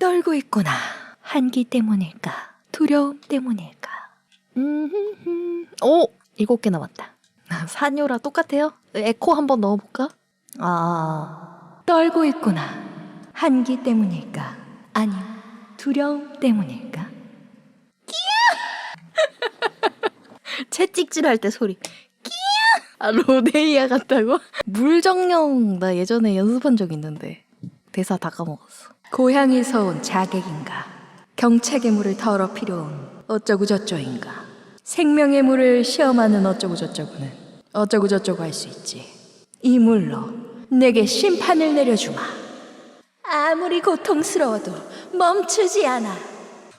떨고 있구나. 한기 때문일까? 두려움 때문일까? 음, 오! 일곱 개 남았다. 사뇨라 똑같아요? 에코 한번 넣어볼까? 아, 떨고 있구나. 한기 때문일까? 아니, 두려움 때문일까? 채찍질 할 때 소리. 아, 로데이아 같다고? 물정령 나 예전에 연습한 적 있는데 대사 다 까먹었어. 고향에서 온 자객인가? 경책의 물을 더럽히려온 어쩌고 저쩌인가? 생명의 물을 시험하는 어쩌고 저쩌고 할수 있지. 이 물로 내게 심판을 내려주마. 아무리 고통스러워도 멈추지 않아.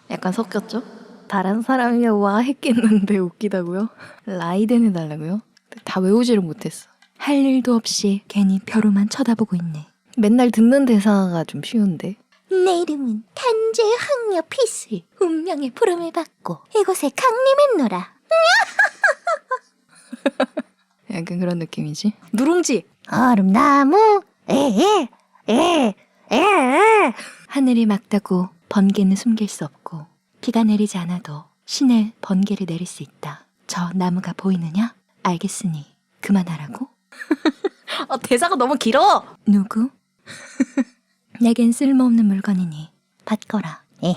약간 섞였죠? 다른 사람이 와 했겠는데 웃기다고요? 라이덴 해달라고요? 다 외우지를 못했어. 할 일도 없이 괜히 벼루만 쳐다보고 있네. 맨날 듣는 대사가 좀 쉬운데. 내 이름은 탄제 황녀 피슬. 운명의 부름을 받고 이곳에 강림했노라. 약간 그런 느낌이지. 누룽지. 얼음나무. 에에 에. 에. 하늘이 맑다고 번개는 숨길 수 없고 비가 내리지 않아도 신의 번개를 내릴 수 있다. 저 나무가 보이느냐? 알겠으니 그만하라고? 어, 대사가 너무 길어. 누구? 내겐 쓸모없는 물건이니 받거라. 에헤.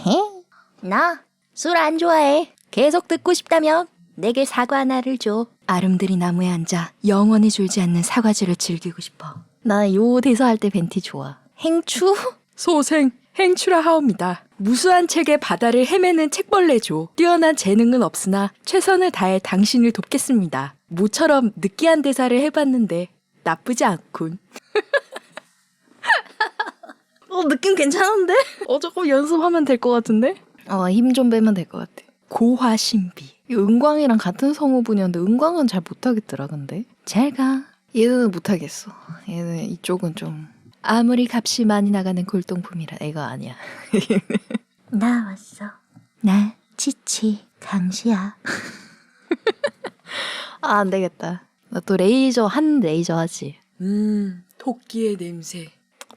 나 술 안 좋아해. 계속 듣고 싶다면 내게 사과 하나를 줘. 아름드리 나무에 앉아 영원히 졸지 않는 사과주를 즐기고 싶어. 나 요 대사 할 때 벤티 좋아. 행추? 소생 행추라 하옵니다. 무수한 책의 바다를 헤매는 책벌레죠. 뛰어난 재능은 없으나 최선을 다해 당신을 돕겠습니다. 모처럼 느끼한 대사를 해봤는데 나쁘지 않군. 어 느낌 괜찮은데? 어 조금 연습하면 될 것 같은데? 어 힘 좀 빼면 될 것 같아. 고화신비. 이 은광이랑 같은 성우분이었는데 은광은 잘 못하겠더라 근데. 잘 가. 얘는 못하겠어. 얘는 이쪽은 좀 아무리 값이 많이 나가는 골동품이라 이거 아니야. 나 왔어. 나 치치 강시야. 아 안 되겠다. 나 또 레이저 한 레이저 하지. 음, 토끼의 냄새.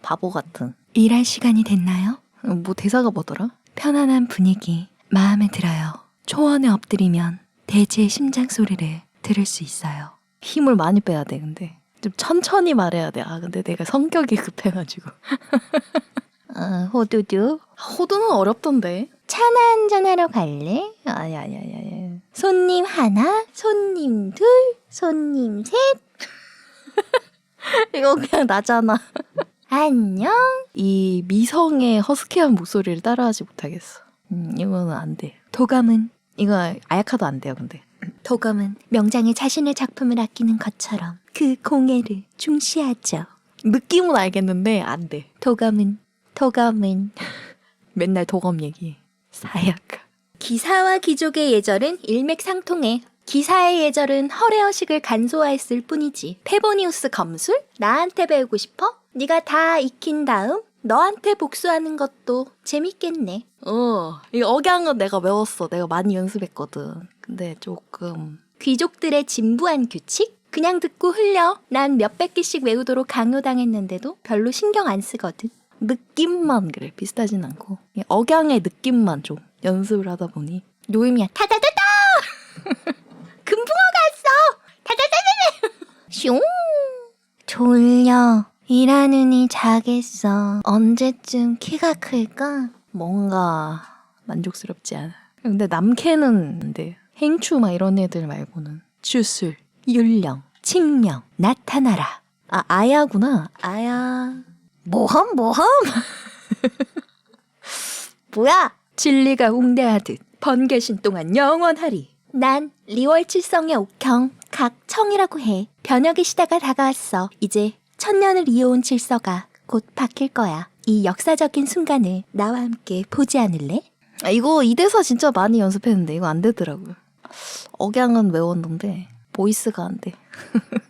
바보 같은. 일할 시간이 됐나요? 어, 뭐 대사가 뭐더라? 편안한 분위기 마음에 들어요. 초원에 엎드리면 대지의 심장 소리를 들을 수 있어요. 힘을 많이 빼야 돼 근데. 좀 천천히 말해야 돼. 아 근데 내가 성격이 급해가지고. 어, 호두두 호두는 어렵던데. 차나 한잔하러 갈래? 아니 아니 아니 아니. 손님 하나, 손님 둘, 손님 셋. 이거 그냥 나잖아. 안녕. 이 미성의 허스키한 목소리를 따라하지 못하겠어. 음, 이거는 안 돼. 도감은 이거 아야카도 안 돼요, 근데. 도감은 명장의 자신의 작품을 아끼는 것처럼 그 공예를 중시하죠. 느낌은 알겠는데 안 돼. 도감은 도감은 맨날 도검 얘기. 사야카. 기사와 귀족의 예절은 일맥상통해. 기사의 예절은 허례허식을 간소화했을 뿐이지. 페보니우스 검술? 나한테 배우고 싶어? 네가 다 익힌 다음 너한테 복수하는 것도 재밌겠네. 어, 이 억양은 내가 외웠어. 내가 많이 연습했거든. 근데 조금 귀족들의 진부한 규칙? 그냥 듣고 흘려. 난 몇백 개씩 외우도록 강요당했는데도 별로 신경 안 쓰거든. 느낌만 그래. 비슷하진 않고. 이 억양의 느낌만 좀 연습을 하다 보니 노임이야. 타다다다! 금붕어가 왔어! 타다다다다! 슝! 졸려. 일하느니 자겠어. 언제쯤 키가 클까? 뭔가 만족스럽지 않아. 근데 남캐는 안 돼. 행추 막 이런 애들 말고는 추술. 율령, 칙령, 나타나라. 아 아야구나. 아야. 모험, 모험! 뭐야? 진리가 웅대하듯 번개신 동안 영원하리. 난 리월칠성의 옥형, 각청이라고 해. 변혁의 시대가 다가왔어. 이제 천년을 이어온 질서가 곧 바뀔 거야. 이 역사적인 순간을 나와 함께 보지 않을래? 아, 이거 이 대사 진짜 많이 연습했는데 이거 안 되더라고요. 억양은 외웠는데 보이스가 안 돼.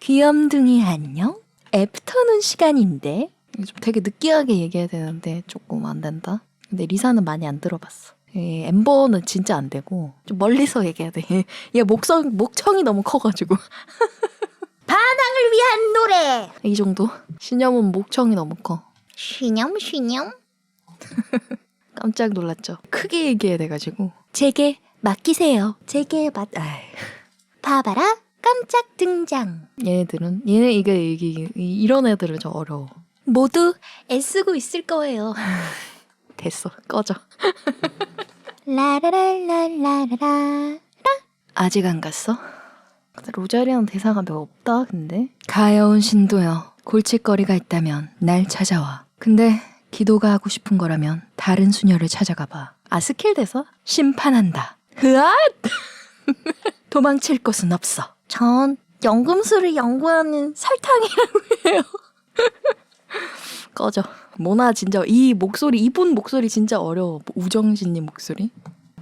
귀염둥이 안녕? 애프터눈 시간인데? 좀 되게 느끼하게 얘기해야 되는데 조금 안 된다. 근데 리사는 많이 안 들어봤어. 이 엠버는 진짜 안 되고 좀 멀리서 얘기해야 돼. 얘 목성 목청이 너무 커가지고 반항을 위한 노래! 이 정도. 신념은 목청이 너무 커. 쉬념, 쉬념? 깜짝 놀랐죠. 크게 얘기해야 돼가지고. 제게 맡기세요. 제게 맛. 아이. 봐봐라. 깜짝 등장. 얘네들은 얘네 이게 이게 이- 이런 애들은 좀 어려워. 모두 애쓰고 있을 거예요. 됐어. 꺼져. 라라랄랄라라라. 아직 안 갔어? 로자리아는 대사가 몇 없다. 근데 가여운 신도여, 골칫거리가 있다면 날 찾아와. 근데 기도가 하고 싶은 거라면 다른 수녀를 찾아가 봐. 아 스킬 대사? 심판한다. 흐앗! 도망칠 곳은 없어. 전 연금술을 연구하는 설탕이라고 해요. 꺼져. 모나 진짜 이 목소리 이분 목소리 진짜 어려워. 우정신님 목소리?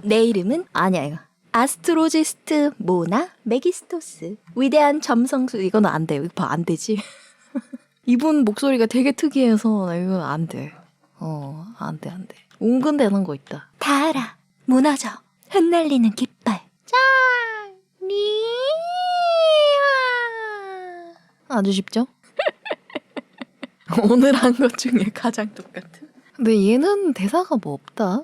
내 이름은 아니야 이거. 아스트로지스트 모나 메기스토스. 위대한 점성술. 이건 안 돼. 이거 봐, 안 되지. 이분 목소리가 되게 특이해서 나 이건 안 돼. 어, 안 돼, 안 돼. 은근되는 거 있다. 다 알아. 무너져. 흩날리는 깃발. 자, 리아. 아주 쉽죠? 오늘 한 것 중에 가장 똑같은. 근데 얘는 대사가 뭐 없다.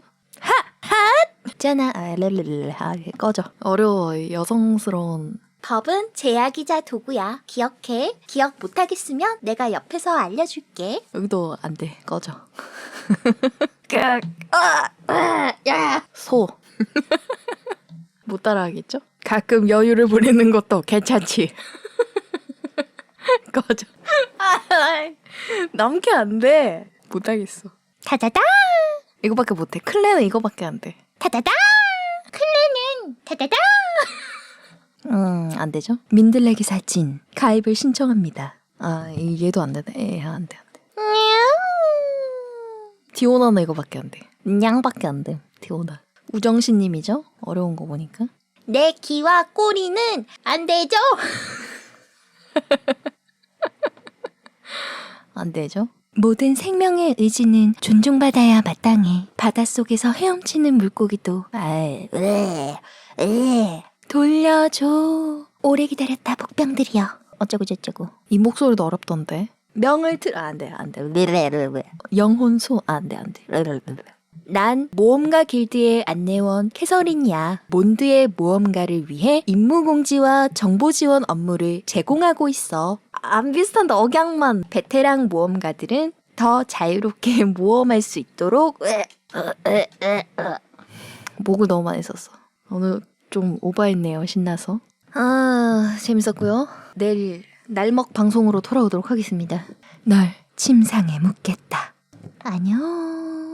있잖아. 아, 랄랄랄. 아, 꺼져. 어려워. 이 여성스러운. 법은 제약이자 도구야. 기억해. 기억 못하겠으면 내가 옆에서 알려줄게. 여기도 안 돼. 꺼져. 야. 소. 못 따라하겠죠? 가끔 여유를 부리는 것도 괜찮지. 꺼져. 남게 안 돼. 못 하겠어. 타다다. 이거밖에 못해. 클레는 이거밖에 안 돼. 타다다. 클레는 타다다. 음, 안 되죠? 민들레기 사진 가입을 신청합니다. 아, 이- 얘도 안 되네. 에, 안 돼, 안 돼. 디오나는 이거밖에 안 돼. 냥밖에 안 돼. 디오나. 우정신님이죠? 어려운 거 보니까. 내 귀와 꼬리는 안 되죠? 안 되죠? 모든 생명의 의지는 존중받아야 마땅해. 바닷속에서 헤엄치는 물고기도 으, 으. 돌려줘. 오래 기다렸다 복병들이여. 어쩌고 저쩌고. 이 목소리도 어렵던데. 명을 들, 아, 안 돼, 안 돼. 영혼소? 아, 안 돼, 안 돼. 난 모험가 길드의 안내원 캐서린이야. 몬드의 모험가를 위해 임무 공지와 정보 지원 업무를 제공하고 있어. 안 비슷한데 억양만. 베테랑 모험가들은 더 자유롭게 모험할 수 있도록 목을 너무 많이 썼어. 오늘 좀 오버했네요, 신나서. 아, 재밌었고요. 내일 날먹 방송으로 돌아오도록 하겠습니다. 널 침상에 묻겠다. 안녕.